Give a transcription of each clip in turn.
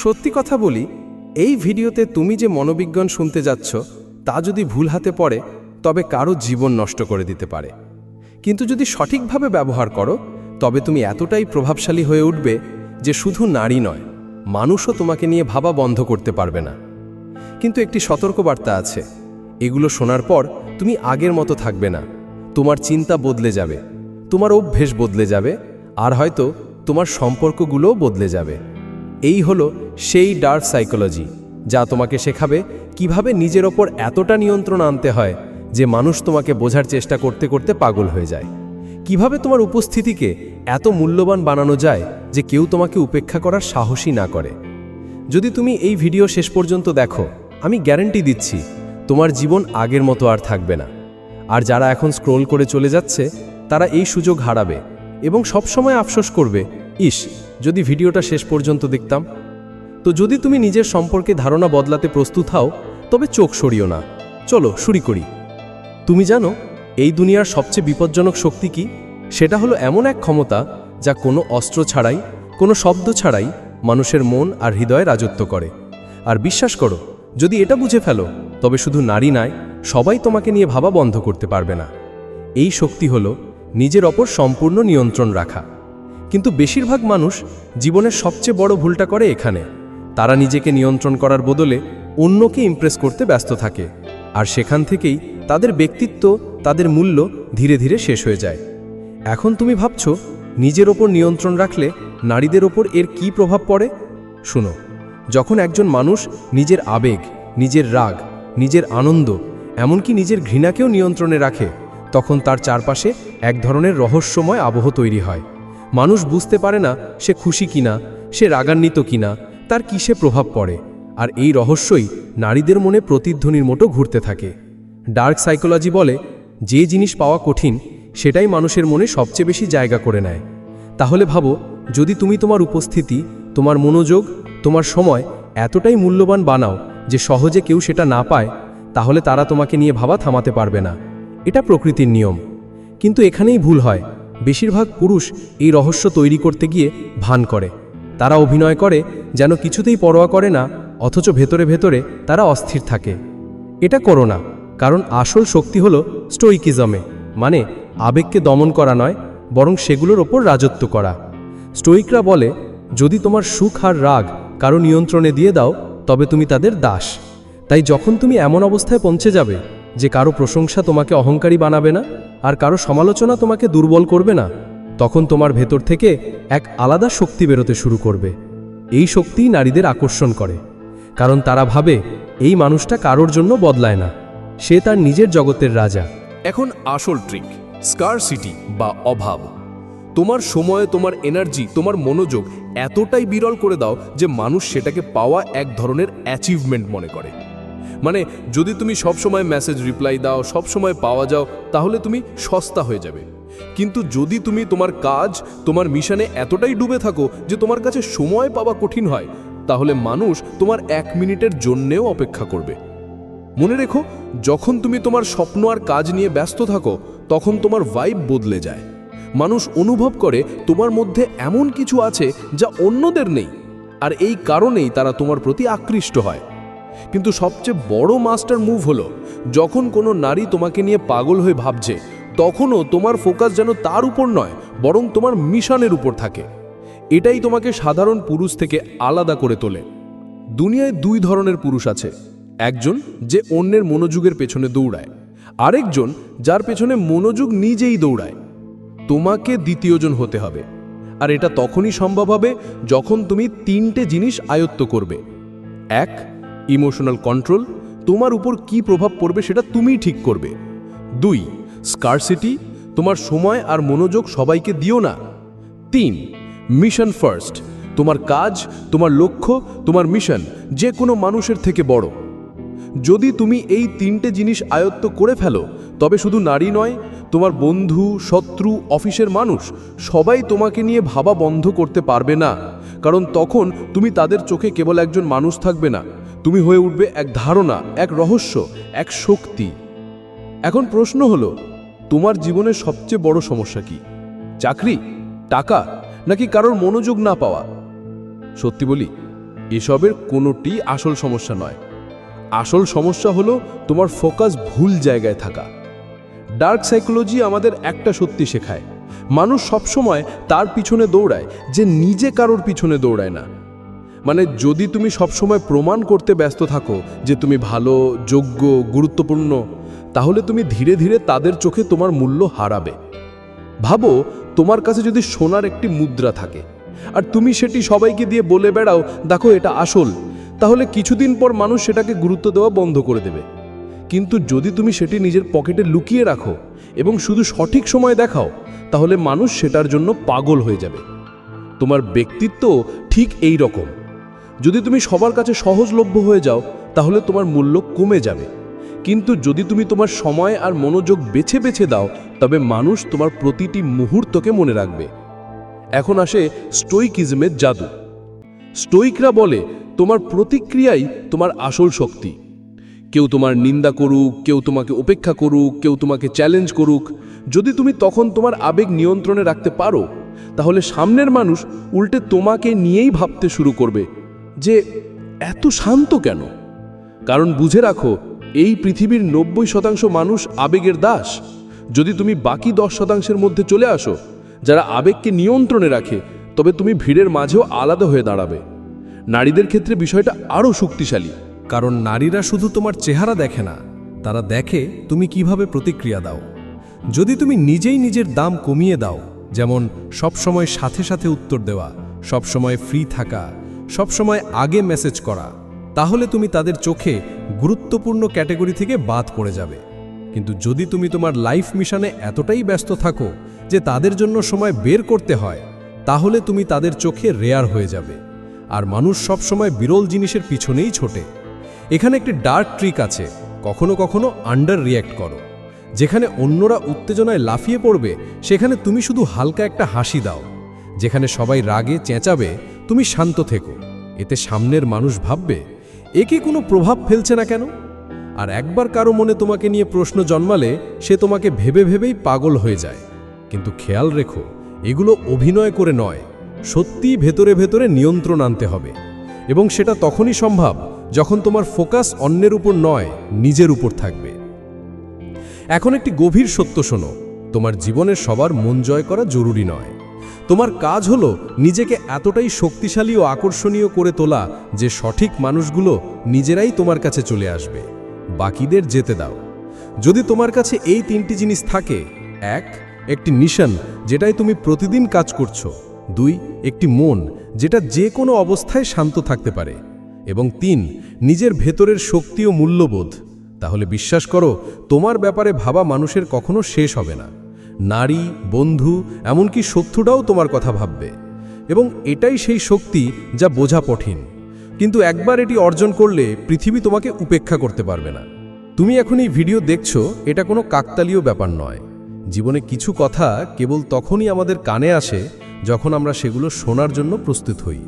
সত্যি কথা বলি, এই ভিডিওতে তুমি যে মনোবিজ্ঞান শুনতে যাচ্ছ, তা যদি ভুল হাতে পড়ে, তবে কারও জীবন নষ্ট করে দিতে পারে। কিন্তু যদি সঠিকভাবে ব্যবহার করো, তবে তুমি এতটাই প্রভাবশালী হয়ে উঠবে যে শুধু নারী নয়, মানুষও তোমাকে নিয়ে ভাবা বন্ধ করতে পারবে না। কিন্তু একটি সতর্কবার্তা আছে, এগুলো শোনার পর তুমি আগের মতো থাকবে না, তোমার চিন্তা বদলে যাবে, তোমার অভ্যেস বদলে যাবে, আর হয়তো তোমার সম্পর্কগুলোও বদলে যাবে। এই হলো সেই ডার্ক সাইকোলজি, যা তোমাকে শেখাবে কীভাবে নিজের ওপর এতটা নিয়ন্ত্রণ আনতে হয় যে মানুষ তোমাকে বোঝার চেষ্টা করতে করতে পাগল হয়ে যায়। কীভাবে তোমার উপস্থিতিকে এত মূল্যবান বানানো যায় যে কেউ তোমাকে উপেক্ষা করার সাহসী না করে। যদি তুমি এই ভিডিও শেষ পর্যন্ত দেখো, আমি গ্যারান্টি দিচ্ছি, তোমার জীবন আগের মতো আর থাকবে না। আর যারা এখন স্ক্রোল করে চলে যাচ্ছে, তারা এই সুযোগ হারাবে এবং সবসময় আফসোস করবে ইস, যদি ভিডিওটা শেষ পর্যন্ত দেখতাম। তো যদি তুমি নিজের সম্পর্কে ধারণা বদলাতে প্রস্তুত হও, তবে চোখ সরিও না। চলো, শুরু করি। তুমি জানো, এই দুনিয়ার সবচেয়ে বিপজ্জনক শক্তি কি? সেটা হলো এমন এক ক্ষমতা যা কোনো অস্ত্র ছাড়াই, কোনো শব্দ ছাড়াই মানুষের মন আর হৃদয়ে রাজত্ব করে। আর বিশ্বাস করো, যদি এটা বুঝে ফেলো, তবে শুধু নারী নয়, সবাই তোমাকে নিয়ে ভাবা বন্ধ করতে পারবে না। এই শক্তি হলো নিজের ওপর সম্পূর্ণ নিয়ন্ত্রণ রাখা। কিন্তু বেশিরভাগ মানুষ জীবনের সবচেয়ে বড় ভুলটা করে এখানে। তারা নিজেকে নিয়ন্ত্রণ করার বদলে অন্যকে ইমপ্রেস করতে ব্যস্ত থাকে। আর সেখান থেকেই তাদের ব্যক্তিত্ব, তাদের মূল্য ধীরে ধীরে শেষ হয়ে যায়। এখন তুমি ভাবছ, নিজের ওপর নিয়ন্ত্রণ রাখলে নারীদের ওপর এর কি প্রভাব পড়ে? শুনো, যখন একজন মানুষ নিজের আবেগ, নিজের রাগ, নিজের আনন্দ, এমনকি নিজের ঘৃণাকেও নিয়ন্ত্রণে রাখে, তখন তার চারপাশে এক ধরনের রহস্যময় আবহ তৈরি হয়। মানুষ বুঝতে পারে না সে খুশি কিনা, সে রাগান্বিত কিনা, তার কিসে প্রভাব পড়ে। আর এই রহস্যই নারীদের মনে প্রতিধ্বনির মতো ঘুরতে থাকে। ডার্ক সাইকোলজি বলে, যে জিনিস পাওয়া কঠিন, সেটাই মানুষের মনে সবচেয়ে বেশি জায়গা করে নেয়। তাহলে ভাবো, যদি তুমি তোমার উপস্থিতি, তোমার মনোযোগ, তোমার সময় এতটাই মূল্যবান বানাও যে সহজে কেউ সেটা না পায়, তাহলে তারা তোমাকে নিয়ে ভাবা থামাতে পারবে না। এটা প্রকৃতির নিয়ম। কিন্তু এখানেই ভুল হয়। বেশিরভাগ পুরুষ এই রহস্য তৈরি করতে গিয়ে ভান করে। তারা অভিনয় করে যেন কিছুতেই পরোয়া করে না, অথচ ভেতরে ভেতরে তারা অস্থির থাকে। এটা করো না, কারণ আসল শক্তি হলো স্টোইকিজমে মানে আবেগকে দমন করা নয়, বরং সেগুলোর ওপর রাজত্ব করা। স্টোইকরা বলে, যদি তোমার সুখ আর রাগ কারও নিয়ন্ত্রণে দিয়ে দাও, তবে তুমি তাদের দাস। তাই যখন তুমি এমন অবস্থায় পৌঁছে যাবে যে কারও প্রশংসা তোমাকে অহংকারী বানাবে না আর কারও সমালোচনা তোমাকে দুর্বল করবে না, তখন তোমার ভেতর থেকে এক আলাদা শক্তি বেরোতে শুরু করবে। এই শক্তিই নারীদের আকর্ষণ করে, কারণ তারা ভাবে এই মানুষটা কারোর জন্য বদলায় না, সে তার নিজের জগতের রাজা। এখন আসল ট্রিক স্কার সিটি বা অভাব। তোমার সময়, তোমার এনার্জি তোমার মনোযোগ এতটাই বিরল করে দাও যে মানুষ সেটাকে পাওয়া এক ধরনের অ্যাচিভমেন্ট মনে করে। মানে যদি তুমি সব সময় মেসেজ রিপ্লাই দাও সব সময় পাওয়া যাও, তাহলে তুমি সস্তা হয়ে যাবে। কিন্তু যদি তুমি তোমার কাজ, তোমার মিশনে এতটাই ডুবে থাকো যে তোমার কাছে সময় পাওয়া কঠিন হয়, তাহলে মানুষ তোমার এক মিনিটের জন্যেও অপেক্ষা করবে। মনে রেখো, যখন তুমি তোমার স্বপ্ন আর কাজ নিয়ে ব্যস্ত থাকো, তখন তোমার ভাইব বদলে যায়। মানুষ অনুভব করে তোমার মধ্যে এমন কিছু আছে যা অন্যদের নেই, আর এই কারণেই তারা তোমার প্রতি আকৃষ্ট হয়। কিন্তু সবচেয়ে বড় মাস্টার মুভ হলো, যখন কোনো নারী তোমাকে নিয়ে পাগল হয়ে ভাবছে, তখনও তোমার ফোকাস যেন তার উপর নয়, বরং তোমার মিশনের উপর থাকে। এটাই তোমাকে সাধারণ পুরুষ থেকে আলাদা করে তোলে। দুনিয়ায় দুই ধরনের পুরুষ আছে, একজন যে অন্যের মনোযোগের পেছনে দৌড়ায়, আরেকজন যার পেছনে মনোযোগ নিজেই দৌড়ায়। তোমাকে দ্বিতীয়জন হতে হবে, আর এটা তখনই সম্ভব হবে যখন তুমি তিনটে জিনিস আয়ত্ত করবে। এক ইমোশনাল কন্ট্রোল, তোমার উপর কি প্রভাব পড়বে সেটা তুমিই ঠিক করবে। দুই, স্কারসিটি, তোমার সময় আর মনোযোগ সবাইকে দিও না। তিন, মিশন ফার্স্ট, তোমার কাজ, তোমার লক্ষ্য, তোমার মিশন যে কোনো মানুষের থেকে বড়। যদি তুমি এই তিনটে জিনিস আয়ত্ত করে ফেলো, তবে শুধু নারী নয়, তোমার বন্ধু, শত্রু, অফিসের মানুষ, সবাই তোমাকে নিয়ে ভাবা বন্ধ করতে পারবে না, কারণ তখন তুমি তাদের চোখে কেবল একজন মানুষ থাকবে না। তুমি হয়ে উঠবে এক ধারণা, এক রহস্য, এক শক্তি। এখন প্রশ্ন হলো, তোমার জীবনের সবচেয়ে বড় সমস্যা কি? চাকরি, টাকা, নাকি কারোর মনোযোগ না পাওয়া? সত্যি বলি, এসবের কোনোটি আসল সমস্যা নয়। আসল সমস্যা হলো তোমার ফোকাস ভুল জায়গায় থাকা। ডার্ক সাইকোলজি আমাদের একটা সত্যি শেখায়। মানুষ সবসময় তার পিছনে দৌড়ায়, যে নিজে কারোর পিছনে দৌড়ায় না। মানে যদি তুমি সবসময় প্রমাণ করতে ব্যস্ত থাকো যে তুমি ভালো, যোগ্য, গুরুত্বপূর্ণ, তাহলে তুমি ধীরে ধীরে তাদের চোখে তোমার মূল্য হারাবে। ভাবো, তোমার কাছে যদি সোনার একটি মুদ্রা থাকে, আর তুমি সেটি সবাইকে দিয়ে বলে বেড়াও, দেখো, এটা আসল, তাহলে কিছুদিন পর মানুষ সেটাকে গুরুত্ব দেওয়া বন্ধ করে দেবে। কিন্তু যদি তুমি সেটি নিজের পকেটে লুকিয়ে রাখো এবং শুধু সঠিক সময় দেখাও, তাহলে মানুষ সেটার জন্য পাগল হয়ে যাবে। তোমার ব্যক্তিত্ব ঠিক এই রকম। যদি তুমি সবার কাছে সহজলভ্য হয়ে যাও, তাহলে তোমার মূল্য কমে যাবে। কিন্তু যদি তুমি তোমার সময় আর মনোযোগ বেছে বেছে দাও, তবে মানুষ তোমার প্রতিটি মুহূর্তকে মনে রাখবে। এখন আসে স্টোইকিজমের জাদু। স্টোইকরা বলে, তোমার প্রতিক্রিয়াই তোমার আসল শক্তি। কেউ তোমার নিন্দা করুক, কেউ তোমাকে উপেক্ষা করুক, কেউ তোমাকে চ্যালেঞ্জ করুক। যদি তুমি তখন তোমার আবেগ নিয়ন্ত্রণে রাখতে পারো, তাহলে সামনের মানুষ উল্টে তোমাকে নিয়েই ভাবতে শুরু করবে। যে এত শান্ত কেন? কারণ বুঝে রাখো, এই পৃথিবীর নব্বই শতাংশ মানুষ আবেগের দাস। যদি তুমি বাকি দশ শতাংশের মধ্যে চলে আসো, যারা আবেগকে নিয়ন্ত্রণে রাখে, তবে তুমি ভিড়ের মাঝেও আলাদা হয়ে দাঁড়াবে। নারীদের ক্ষেত্রে বিষয়টা আরও শক্তিশালী, কারণ নারীরা শুধু তোমার চেহারা দেখে না, তারা দেখে তুমি কীভাবে প্রতিক্রিয়া দাও। যদি তুমি নিজেই নিজের দাম কমিয়ে দাও, যেমন সবসময় সাথে সাথে উত্তর দেওয়া, সবসময় ফ্রি থাকা সবসময় আগে মেসেজ করা, তাহলে তুমি তাদের চোখে গুরুত্বপূর্ণ ক্যাটাগরি থেকে বাদ পড়ে যাবে। কিন্তু যদি তুমি তোমার লাইফ মিশনে এতটাই ব্যস্ত থাকো যে তাদের জন্য সময় বের করতে হয়, তাহলে তুমি তাদের চোখে রেয়ার হয়ে যাবে। আর মানুষ সবসময় বিরল জিনিসের পিছনেই ছোটে। এখানে একটি ডার্ক ট্রিক আছে, কখনো কখনো আন্ডার রিয়্যাক্ট করো। যেখানে অন্যরা উত্তেজনায় লাফিয়ে পড়বে, সেখানে তুমি শুধু হালকা একটা হাসি দাও। যেখানে সবাই রাগে চেঁচাবে তুমি শান্ত থেকো। এতে সামনের মানুষ ভাববে একে কোনো প্রভাব ফেলছে না কেন? আর একবার কারও মনে তোমাকে নিয়ে প্রশ্ন জন্মালে, সে তোমাকে ভেবে ভেবেই পাগল হয়ে যায়। কিন্তু খেয়াল রেখো, এগুলো অভিনয় করে নয়, সত্যিই ভেতরে ভেতরে নিয়ন্ত্রণ আনতে হবে। এবং সেটা তখনই সম্ভব যখন তোমার ফোকাস অন্যের উপর নয়, নিজের উপর থাকবে। এখন একটি গভীর সত্য শোনো, তোমার জীবনের সবার মন জয় করা জরুরি নয়। তোমার কাজ হলো নিজেকে এতটাই শক্তিশালী ও আকর্ষণীয় করে তোলা যে সঠিক মানুষগুলো নিজেরাই তোমার কাছে চলে আসবে। বাকিদের যেতে দাও। যদি তোমার কাছে এই তিনটি জিনিস থাকে, এক, একটি নিশন যেটাই তুমি প্রতিদিন কাজ করছ, দুই, একটি মন যেটা যে কোনো অবস্থায় শান্ত থাকতে পারে, এবং তিন, নিজের ভেতরের শক্তি ও মূল্যবোধ। তাহলে বিশ্বাস করো, তোমার ব্যাপারে ভাবা মানুষের কখনো শেষ হবে না। নারী, বন্ধু, এমনকি শত্রুটাও তোমার কথা ভাববে। এবং এটাই সেই শক্তি যা বোঝা কঠিন। কিন্তু একবার এটি অর্জন করলে পৃথিবী তোমাকে উপেক্ষা করতে পারবে না। তুমি এখন এই ভিডিও দেখছ, এটা কোনো কাকতালীয় ব্যাপার নয়। জীবনে কিছু কথা কেবল তখনই আমাদের কানে আসে যখন আমরা সেগুলো শোনার জন্য প্রস্তুত হই।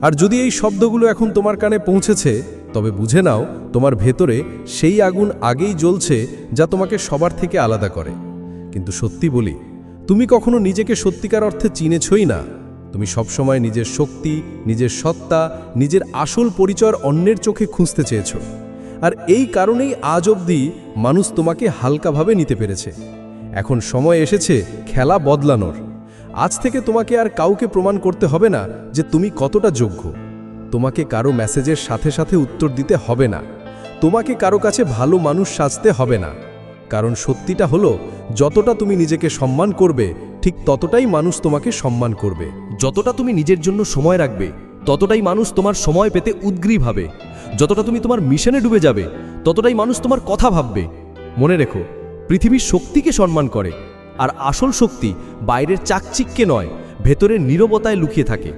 আর যদি এই শব্দগুলো এখন তোমার কানে পৌঁছেছে, তবে বুঝে নাও, তোমার ভেতরে সেই আগুন আগেই জ্বলছে যা তোমাকে সবার থেকে আলাদা করে। কিন্তু সত্যি বলি, তুমি কখনো নিজেকে সত্যিকার অর্থে চিনেছই না। তুমি সবসময় নিজের শক্তি, নিজের সত্তা, নিজের আসল পরিচয় অন্যের চোখে খুঁজতে চেয়েছ। আর এই কারণেই আজ অবধি মানুষ তোমাকে হালকাভাবে নিতে পেরেছে। এখন সময় এসেছে খেলা বদলানোর। আজ থেকে তোমাকে আর কাউকে প্রমাণ করতে হবে না যে তুমি কতটা যোগ্য। তোমাকে কারও মেসেজের সাথে সাথে উত্তর দিতে হবে না। তোমাকে কারও কাছে ভালো মানুষ সাজতে হবে না। কারণ সত্যিটা হলো, যতটা তুমি নিজেকে সম্মান করবে, ঠিক ততটাই মানুষ তোমাকে সম্মান করবে। যতটা তুমি নিজের জন্য সময় রাখবে, ততটাই মানুষ তোমার সময় পেতে উদ্গ্রীব হবে। যতটা তুমি তোমার মিশনে ডুবে যাবে, ততটাই মানুষ তোমার কথা ভাববে। মনে রেখো, পৃথিবীর শক্তিকে সম্মান করে, আর আসল শক্তি বাইরের চাকচিক্যে নয়, ভেতরের নীরবতায় লুকিয়ে থাকে।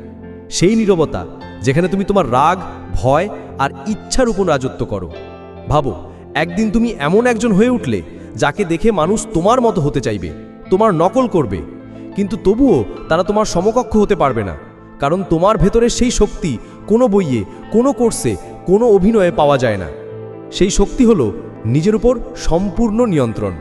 সেই নীরবতা, যেখানে তুমি তোমার রাগ, ভয় আর ইচ্ছার উপর রাজত্ব করো। ভাবো, একদিন তুমি এমন একজন হয়ে উঠলে যাকে দেখে মানুষ তোমার মতো হতে চাইবে, তোমার নকল করবে। কিন্তু তবুও তারা তোমার সমকক্ষ হতে পারবে না, কারণ তোমার ভেতরে সেই শক্তি কোনো বইয়ে, কোনো কোর্সে, কোনো অভিনয়ে পাওয়া যায় না। সেই শক্তি হলো নিজের উপর সম্পূর্ণ নিয়ন্ত্রণ।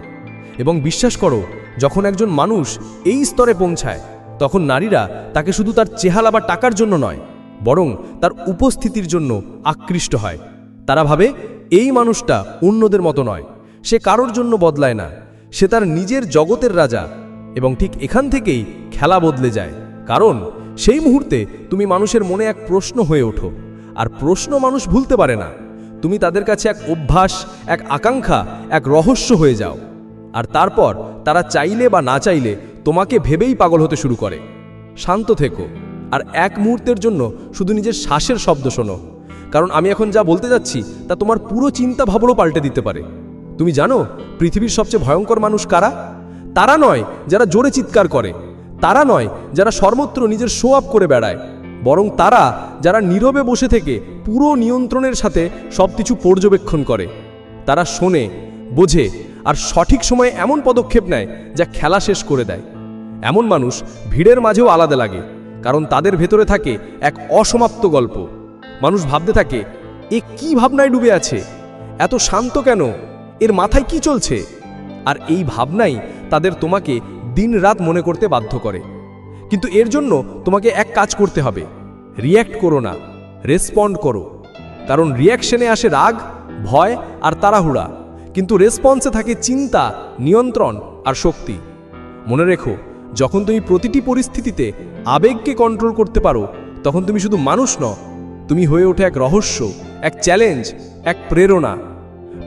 এবং বিশ্বাস করো, যখন একজন মানুষ এই স্তরে পৌঁছায়, তখন নারীরা তাকে শুধু তার চেহারা বা টাকার জন্য নয়, বরং তার উপস্থিতির জন্য আকৃষ্ট হয়। তারা ভাবে, এই মানুষটা অন্যদের মতো নয়। সে কারোর জন্য বদলায় না। সে তার নিজের জগতের রাজা এবং ঠিক এখান থেকেই খেলা বদলে যায়। কারণ সেই মুহূর্তে তুমি মানুষের মনে এক প্রশ্ন হয়ে ওঠো। আর প্রশ্ন মানুষ ভুলতে পারে না। তুমি তাদের কাছে এক অভ্যাস, এক আকাঙ্ক্ষা, এক রহস্য হয়ে যাও। আর তারপর তারা চাইলে বা না চাইলে তোমাকে ভেবেই পাগল হতে শুরু করে। শান্ত থেকো। আর এক মুহূর্তের জন্য শুধু নিজের শ্বাসের শব্দ শোনো। কারণ আমি এখন যা বলতে যাচ্ছি, তা তোমার পুরো চিন্তা ভাবনাও পাল্টে দিতে পারে। তুমি জানো পৃথিবীর সবচেয়ে ভয়ঙ্কর মানুষ কারা? তারা নয় যারা জোরে চিৎকার করে। তারা নয় যারা সর্বত্র নিজের শো আপ করে বেড়ায়। বরং তারা যারা নীরবে বসে থেকে পুরো নিয়ন্ত্রণের সাথে সব কিছু পর্যবেক্ষণ করে। তারা শোনে, বোঝে আর সঠিক সময়ে এমন পদক্ষেপ নেয় যা খেলা শেষ করে দেয়। এমন মানুষ ভিড়ের মাঝেও আলাদা লাগে, কারণ তাদের ভেতরে থাকে এক অসমাপ্ত গল্প। মানুষ ভাবতে থাকে, এ কি ভাবনায় ডুবে আছে? এত শান্ত কেন? এর মাথায় কি চলছে? আর এই ভাবনাই তাদের তোমাকে দিনরাত মনে করতে বাধ্য করে। কিন্তু এর জন্য তোমাকে এক কাজ করতে হবে। রিয়্যাক্ট করো না, রেসপন্ড করো। কারণ রিয়াকশনে আসে রাগ, ভয় আর তাড়াহুড়া। কিন্তু রেসপন্সে থাকে চিন্তা, নিয়ন্ত্রণ আর শক্তি। মনে রেখো, যখন তুমি প্রতিটি পরিস্থিতিতে আবেগকে কন্ট্রোল করতে পারো, তখন তুমি শুধু মানুষ ন তুমি হয়ে ওঠে এক রহস্য, এক চ্যালেঞ্জ এক প্রেরণা।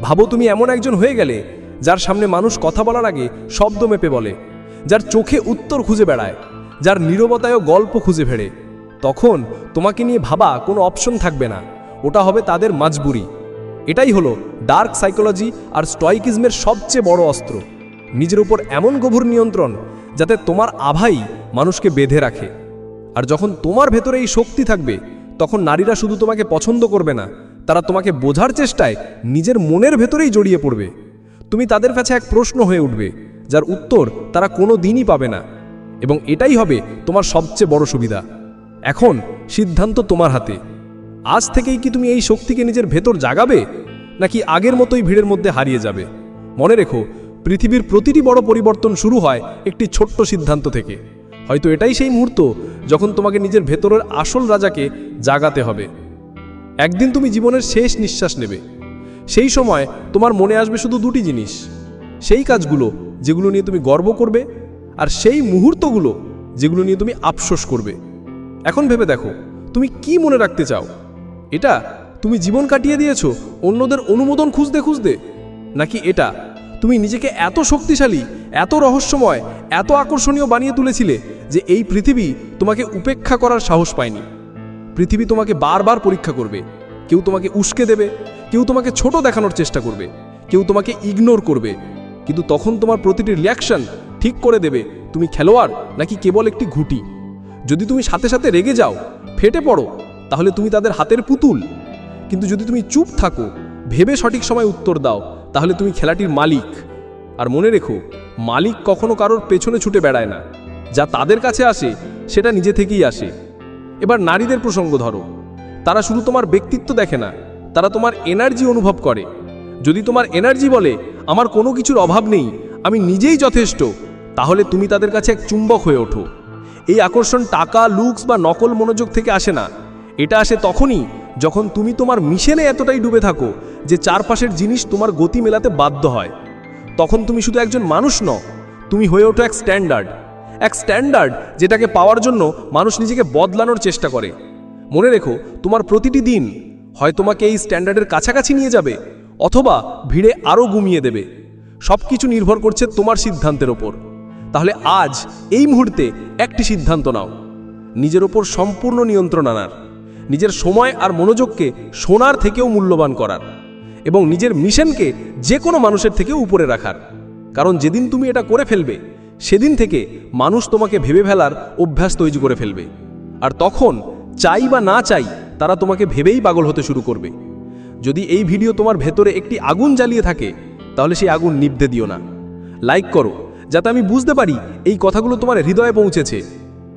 ভাবো তুমি এমন একজন হয়ে গেলে যার সামনে মানুষ কথা বলার আগে শব্দ মেপে বলে, যার চোখে উত্তর খুঁজে বেড়ায়, যার নীরবতায়ও গল্প খুঁজে ফেরে। তখন তোমাকে নিয়ে ভাবা কোনো অপশন থাকবে না, ওটা হবে তাদের মাজবুরি। এটাই হলো ডার্ক সাইকোলজি আর স্টয়কিজমের সবচেয়ে বড় অস্ত্র। নিজের উপর এমন গভীর নিয়ন্ত্রণ যাতে তোমার আভাই মানুষকে বেঁধে রাখে। আর যখন তোমার ভেতরে এই শক্তি থাকবে, তখন নারীরা শুধু তোমাকে পছন্দ করবে না তারা তোমাকে বোঝার চেষ্টায় নিজের মনের ভেতরেই জড়িয়ে পড়বে। তুমি তাদের কাছে এক প্রশ্ন হয়ে উঠবে, যার উত্তর তারা কোনো দিনই পাবে না, এবং এটাই হবে তোমার সবচেয়ে বড় সুবিধা। এখন সিদ্ধান্ত তোমার হাতে। আজ থেকেই কি তুমি এই শক্তিকে নিজের ভেতর জাগাবে, নাকি আগের মতোই ভিড়ের মধ্যে হারিয়ে যাবে? মনে রেখো, পৃথিবীর প্রতিটি বড় পরিবর্তন শুরু হয় একটি ছোট্ট সিদ্ধান্ত থেকে। হয়তো এটাই সেই মুহূর্ত যখন তোমাকে নিজের ভেতরের আসল রাজাকে জাগাতে হবে। একদিন তুমি জীবনের শেষ নিঃশ্বাস নেবে। সেই সময় তোমার মনে আসবে শুধু দুটি জিনিস। সেই কাজগুলো যেগুলো নিয়ে তুমি গর্ব করবে আর সেই মুহূর্তগুলো যেগুলো নিয়ে তুমি আফসোস করবে। এখন ভেবে দেখো, তুমি কি মনে রাখতে চাও? এটা তুমি জীবন কাটিয়ে দিয়েছ অন্যদের অনুমোদন খুঁজতে খুঁজতে? নাকি এটা তুমি নিজেকে এত শক্তিশালী, এত রহস্যময়, এত আকর্ষণীয় বানিয়ে তুলেছিলে যে এই পৃথিবী তোমাকে উপেক্ষা করার সাহস পায়নি? পৃথিবী তোমাকে বারবার পরীক্ষা করবে। কেউ তোমাকে উস্কে দেবে, কেউ তোমাকে ছোট দেখানোর চেষ্টা করবে, কেউ তোমাকে ইগনোর করবে। কিন্তু তখন তোমার প্রতিটি রিয়াকশন ঠিক করে দেবে, তুমি খেলোয়াড় নাকি কেবল একটি ঘুটি। যদি তুমি সাথে সাথে রেগে যাও, ফেটে পড়ো, তাহলে তুমি তাদের হাতের পুতুল। কিন্তু যদি তুমি চুপ থাকো, ভেবে সঠিক সময় উত্তর দাও, তাহলে তুমি খেলাটির মালিক। আর মনে রেখো, মালিক কখনো কারোর পেছনে ছুটে বেড়ায় না। যা তাদের কাছে আসে, সেটা নিজে থেকেই আসে। এবার নারীদের প্রসঙ্গ ধরো। তারা শুধু তোমার ব্যক্তিত্ব দেখে না, তারা তোমার এনার্জি অনুভব করে। যদি তোমার এনার্জি বলে, আমার কোনো কিছুর অভাব নেই, আমি নিজেই যথেষ্ট, তাহলে তুমি তাদের কাছে এক চুম্বক হয়ে ওঠো। এই আকর্ষণ টাকা লুকস বা নকল মনোযোগ থেকে আসে না। এটা আসে তখনই যখন তুমি তোমার মিশেনে এতটাই ডুবে থাকো যে চারপাশের জিনিস তোমার গতি মেলাতে বাধ্য হয়। তখন তুমি শুধু একজন মানুষ ন তুমি হয়ে ওঠো এক স্ট্যান্ডার্ড এক স্ট্যান্ডার্ড যেটাকে পাওয়ার জন্য মানুষ নিজেকে বদলানোর চেষ্টা করে। মনে রেখো, তোমার প্রতিটি দিন হয় তোমাকে এই স্ট্যান্ডার্ডের কাছাকাছি নিয়ে যাবে অথবা ভিড়ে আরও গুমিয়ে দেবে। সব কিছু নির্ভর করছে তোমার সিদ্ধান্তের ওপর। তাহলে আজ এই মুহূর্তে একটি সিদ্ধান্ত নাও। নিজের ওপর সম্পূর্ণ নিয়ন্ত্রণ আনার, নিজের সময় আর মনোযোগকে সোনার থেকেও মূল্যবান করার এবং নিজের মিশনকে যে কোনো মানুষের থেকে উপরে রাখার। কারণ যেদিন তুমি এটা করে ফেলবে সেদিন থেকে মানুষ তোমাকে ভেবে ফেলার অভ্যাস তৈরি করে ফেলবে। আর তখন চাই বা না চাই, তারা তোমাকে ভেবেই পাগল হতে শুরু করবে। যদি এই ভিডিও তোমার ভেতরে একটি আগুন জ্বালিয়ে থাকে, তাহলে সেই আগুন নিভতে দিও না। লাইক করো, যাতে আমি বুঝতে পারি এই কথাগুলো তোমার হৃদয়ে পৌঁছেছে।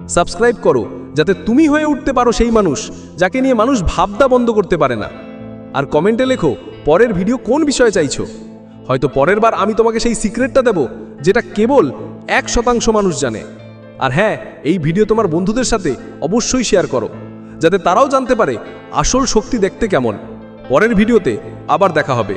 সাবস্ক্রাইব করো, যাতে তুমি হয়ে উঠতে পারো সেই মানুষ যাকে নিয়ে মানুষ ভাবদা বন্ধ করতে পারে না। আর কমেন্টে লেখো, পরের ভিডিও কোন বিষয়ে চাইছো? হয়তো পরের বার আমি তোমাকে সেই সিক্রেটটা দেব, যেটা কেবল এক শতাংশ মানুষ জানে। আর হ্যাঁ এই ভিডিও তোমার বন্ধুদের সাথে অবশ্যই শেয়ার করো, যাতে তারাও জানতে পারে আসল শক্তি দেখতে কেমন। পরের ভিডিওতে আবার দেখা হবে।